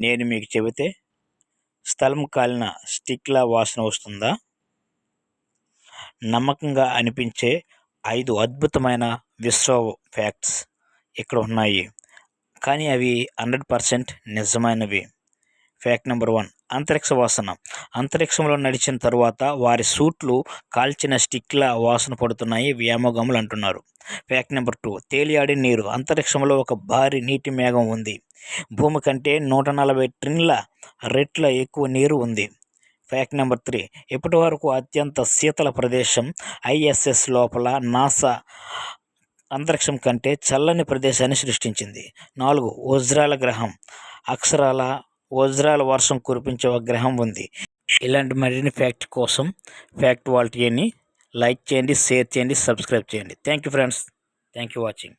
నేను మీకు చెబితే స్థలం కాలిన స్టిక్లా వాసన వస్తుందా? నమ్మకంగా అనిపించే ఐదు అద్భుతమైన విశ్వ ఫ్యాక్ట్స్ ఇక్కడ ఉన్నాయి. కానీ అవి హండ్రెడ్ పర్సెంట్ నిజమైనవి. ఫ్యాక్ట్ నెంబర్ వన్ అంతరిక్ష వాసన. అంతరిక్షంలో నడిచిన తరువాత వారి సూట్లు కాల్చిన స్టిక్ల వాసన పడుతున్నాయి వ్యామోగములు అంటున్నారు. ఫ్యాక్ట్ నెంబర్ టూ తేలియాడి నీరు. అంతరిక్షంలో ఒక భారీ నీటి మేఘం ఉంది. భూమి కంటే నూట నలభై ట్రిన్ల రెట్ల ఎక్కువ నీరు ఉంది. ఫ్యాక్ట్ నెంబర్ త్రీ ఇప్పటి వరకు అత్యంత శీతల ప్రదేశం ఐఎస్ఎస్ లోపల నాసా అంతరిక్షం కంటే చల్లని ప్రదేశాన్ని సృష్టించింది. నాలుగు. వజ్రాల గ్రహం. అక్షరాల వజ్రాల వర్షం కురిపించే ఒక గ్రహం ఉంది. ఇలాంటి మరిన్ని ఫ్యాక్ట్ కోసం ఫ్యాక్ట్ వాల్టీని లైక్ చేయండి షేర్ చేయండి సబ్స్క్రైబ్ చేయండి. Thank you friends thank you watching